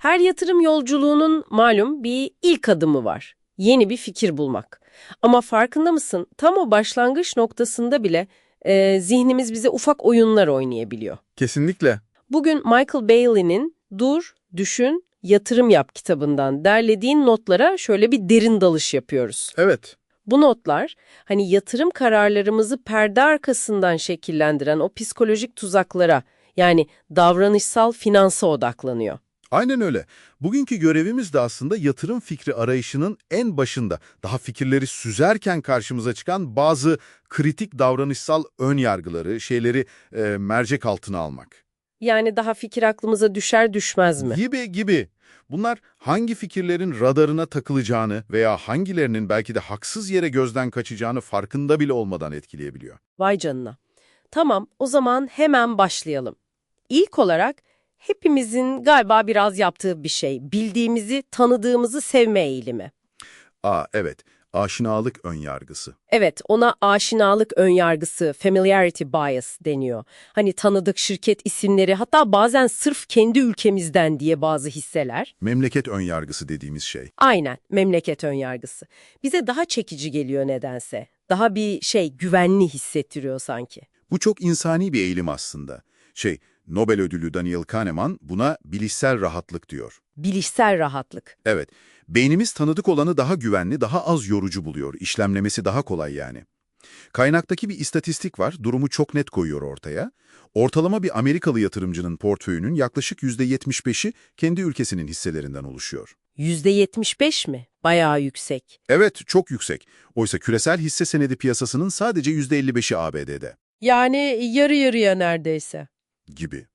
Her yatırım yolculuğunun malum bir ilk adımı var. Yeni bir fikir bulmak. Ama farkında mısın? Tam o başlangıç noktasında bile e, zihnimiz bize ufak oyunlar oynayabiliyor. Kesinlikle. Bugün Michael Bailey'nin Dur, Düşün, Yatırım Yap kitabından derlediğin notlara şöyle bir derin dalış yapıyoruz. Evet. Bu notlar hani yatırım kararlarımızı perde arkasından şekillendiren o psikolojik tuzaklara yani davranışsal finansa odaklanıyor. Aynen öyle. Bugünkü görevimiz de aslında yatırım fikri arayışının en başında, daha fikirleri süzerken karşımıza çıkan bazı kritik davranışsal ön yargıları, şeyleri e, mercek altına almak. Yani daha fikir aklımıza düşer düşmez mi? Gibi gibi. Bunlar hangi fikirlerin radarına takılacağını veya hangilerinin belki de haksız yere gözden kaçacağını farkında bile olmadan etkileyebiliyor. Vay canına. Tamam, o zaman hemen başlayalım. İlk olarak hepimizin galiba biraz yaptığı bir şey, bildiğimizi, tanıdığımızı sevme eğilimi. Aa evet, aşinalık ön yargısı. Evet, ona aşinalık önyargısı, familiarity bias deniyor. Hani tanıdık şirket isimleri, hatta bazen sırf kendi ülkemizden diye bazı hisseler. Memleket ön yargısı dediğimiz şey. Aynen, memleket önyargısı. Bize daha çekici geliyor nedense. Daha bir şey, güvenli hissettiriyor sanki. Bu çok insani bir eğilim aslında. Şey, Nobel ödüllü Daniel Kahneman buna bilişsel rahatlık diyor. Bilişsel rahatlık. Evet, beynimiz tanıdık olanı daha güvenli, daha az yorucu buluyor. İşlemlemesi daha kolay yani. Kaynaktaki bir istatistik var, durumu çok net koyuyor ortaya. Ortalama bir Amerikalı yatırımcının portföyünün yaklaşık %75'i kendi ülkesinin hisselerinden oluşuyor. %75 mi? Bayağı yüksek. Evet, çok yüksek. Oysa küresel hisse senedi piyasasının sadece %55'i ABD'de Yani yarı yarıya neredeyse. Gibi.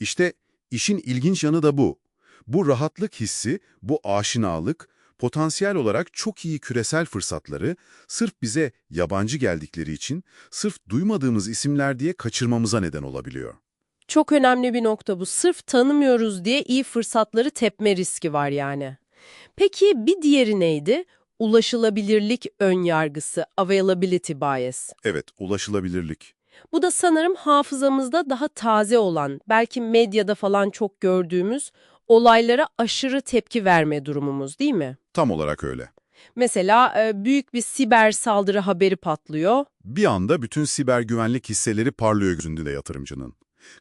İşte işin ilginç yanı da bu. Bu rahatlık hissi, bu aşinalık, potansiyel olarak çok iyi küresel fırsatları sırf bize yabancı geldikleri için, sırf duymadığımız isimler diye kaçırmamıza neden olabiliyor. Çok önemli bir nokta bu. Sırf tanımıyoruz diye iyi fırsatları tepme riski var yani. Peki bir diğeri neydi? Ulaşılabilirlik ön yargısı, availability bias. Evet, ulaşılabilirlik. Bu da sanırım hafızamızda daha taze olan, belki medyada falan çok gördüğümüz olaylara aşırı tepki verme durumumuz değil mi? Tam olarak öyle. Mesela e, büyük bir siber saldırı haberi patlıyor. Bir anda bütün siber güvenlik hisseleri parlıyor gözünde yatırımcının.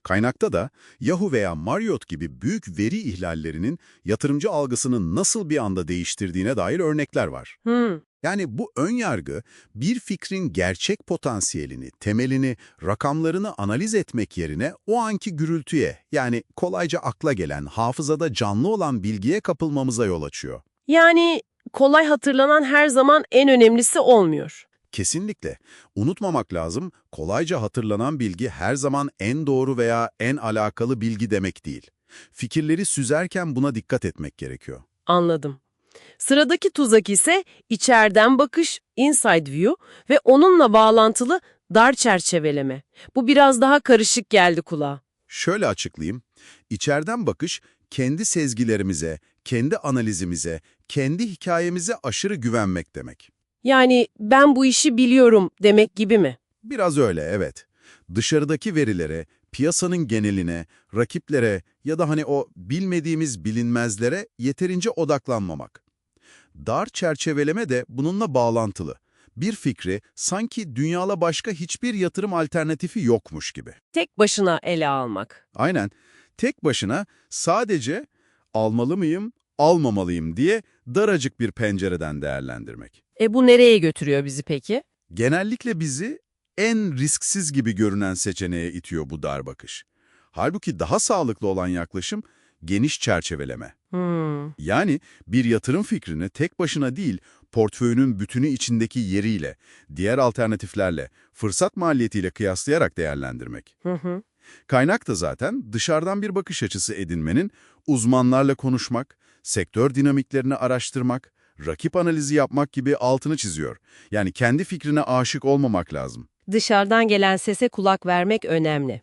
Kaynakta da Yahoo veya Marriott gibi büyük veri ihlallerinin yatırımcı algısını nasıl bir anda değiştirdiğine dair örnekler var. Hmm, Yani bu ön yargı bir fikrin gerçek potansiyelini, temelini, rakamlarını analiz etmek yerine o anki gürültüye yani kolayca akla gelen, hafızada canlı olan bilgiye kapılmamıza yol açıyor. Yani kolay hatırlanan her zaman en önemlisi olmuyor. Kesinlikle. Unutmamak lazım, kolayca hatırlanan bilgi her zaman en doğru veya en alakalı bilgi demek değil. Fikirleri süzerken buna dikkat etmek gerekiyor. Anladım. Sıradaki tuzak ise içeriden bakış, inside view ve onunla bağlantılı dar çerçeveleme. Bu biraz daha karışık geldi kulağa. Şöyle açıklayayım. İçeriden bakış, kendi sezgilerimize, kendi analizimize, kendi hikayemize aşırı güvenmek demek. Yani ben bu işi biliyorum demek gibi mi? Biraz öyle, evet. Dışarıdaki verilere, piyasanın geneline, rakiplere ya da hani o bilmediğimiz bilinmezlere yeterince odaklanmamak. Dar çerçeveleme de bununla bağlantılı. Bir fikri sanki dünyala başka hiçbir yatırım alternatifi yokmuş gibi. Tek başına ele almak. Aynen. Tek başına sadece almalı mıyım, almamalıyım diye daracık bir pencereden değerlendirmek. E bu nereye götürüyor bizi peki? Genellikle bizi en risksiz gibi görünen seçeneğe itiyor bu dar bakış. Halbuki daha sağlıklı olan yaklaşım geniş çerçeveleme. Hmm. Yani bir yatırım fikrini tek başına değil, portföyünün bütünü içindeki yeriyle, diğer alternatiflerle, fırsat maliyetiyle kıyaslayarak değerlendirmek. Hı hı. Kaynak da zaten dışarıdan bir bakış açısı edinmenin, uzmanlarla konuşmak, sektör dinamiklerini araştırmak, rakip analizi yapmak gibi altını çiziyor. Yani kendi fikrine aşık olmamak lazım. Dışarıdan gelen sese kulak vermek önemli.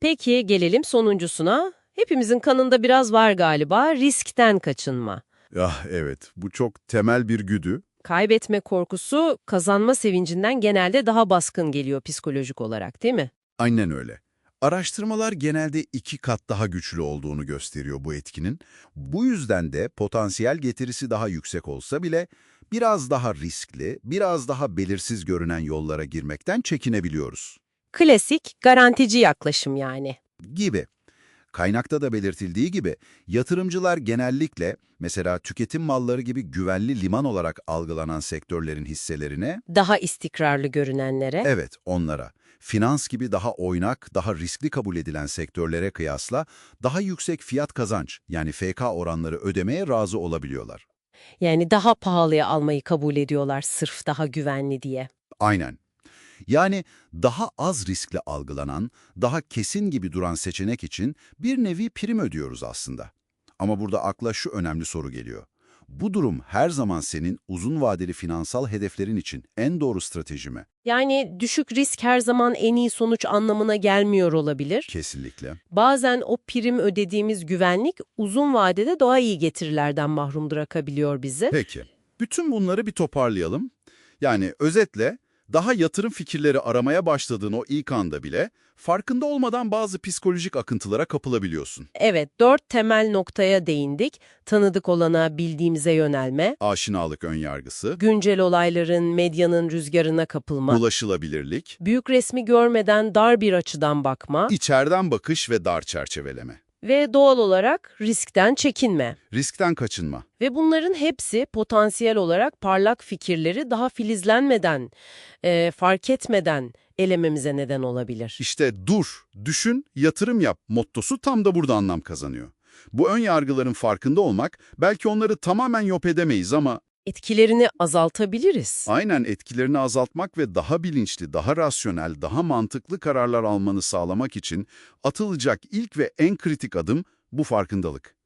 Peki gelelim sonuncusuna. Hepimizin kanında biraz var galiba riskten kaçınma. Ah evet, bu çok temel bir güdü. Kaybetme korkusu kazanma sevincinden genelde daha baskın geliyor psikolojik olarak değil mi? Aynen öyle. Araştırmalar genelde iki kat daha güçlü olduğunu gösteriyor bu etkinin. Bu yüzden de potansiyel getirisi daha yüksek olsa bile biraz daha riskli, biraz daha belirsiz görünen yollara girmekten çekinebiliyoruz. Klasik, garantici yaklaşım yani. Gibi. Kaynakta da belirtildiği gibi yatırımcılar genellikle mesela tüketim malları gibi güvenli liman olarak algılanan sektörlerin hisselerine, Daha istikrarlı görünenlere. evet onlara, finans gibi daha oynak, daha riskli kabul edilen sektörlere kıyasla daha yüksek fiyat kazanç yani FK oranları ödemeye razı olabiliyorlar. Yani daha pahalıya almayı kabul ediyorlar sırf daha güvenli diye. Aynen. Yani daha az riskli algılanan, daha kesin gibi duran seçenek için bir nevi prim ödüyoruz aslında. Ama burada akla şu önemli soru geliyor. Bu durum her zaman senin uzun vadeli finansal hedeflerin için en doğru strateji mi? Yani düşük risk her zaman en iyi sonuç anlamına gelmiyor olabilir. Kesinlikle. Bazen o prim ödediğimiz güvenlik uzun vadede daha iyi getirilerden mahrum bırakabiliyor bizi. Peki. Bütün bunları bir toparlayalım. Yani özetle daha yatırım fikirleri aramaya başladığın o ilk anda bile farkında olmadan bazı psikolojik akıntılara kapılabiliyorsun. Evet, dört temel noktaya değindik. Tanıdık olana, bildiğimize yönelme, Aşinalık önyargısı, güncel olayların, medyanın rüzgarına kapılma, ulaşılabilirlik, büyük resmi görmeden dar bir açıdan bakma. İçeriden bakış ve dar çerçeveleme, ve doğal olarak riskten çekinme. riskten kaçınma. Ve bunların hepsi potansiyel olarak parlak fikirleri daha filizlenmeden, e, fark etmeden elememize neden olabilir. İşte dur, düşün, yatırım yap mottosu tam da burada anlam kazanıyor. Bu ön yargıların farkında olmak, belki onları tamamen yok edemeyiz ama Etkilerini azaltabiliriz. aynen etkilerini azaltmak ve daha bilinçli, daha rasyonel, daha mantıklı kararlar almanı sağlamak için atılacak ilk ve en kritik adım bu farkındalık.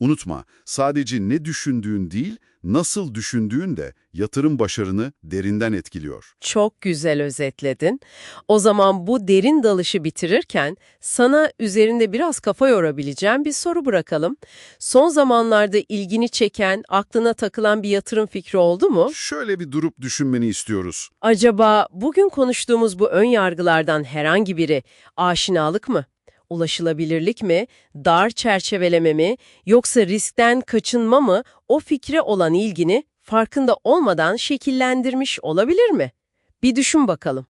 Unutma, sadece ne düşündüğün değil, nasıl düşündüğün de yatırım başarını derinden etkiliyor. Çok güzel özetledin. O zaman bu derin dalışı bitirirken sana üzerinde biraz kafa yorabileceğim bir soru bırakalım. Son zamanlarda ilgini çeken, aklına takılan bir yatırım fikri oldu mu? Şöyle bir durup düşünmeni istiyoruz. Acaba bugün konuştuğumuz bu ön yargılardan herhangi biri aşinalık mı? Ulaşılabilirlik mi? Dar çerçeveleme mi? Yoksa riskten kaçınma mı? O fikre olan ilgini farkında olmadan şekillendirmiş olabilir mi? Bir düşün bakalım.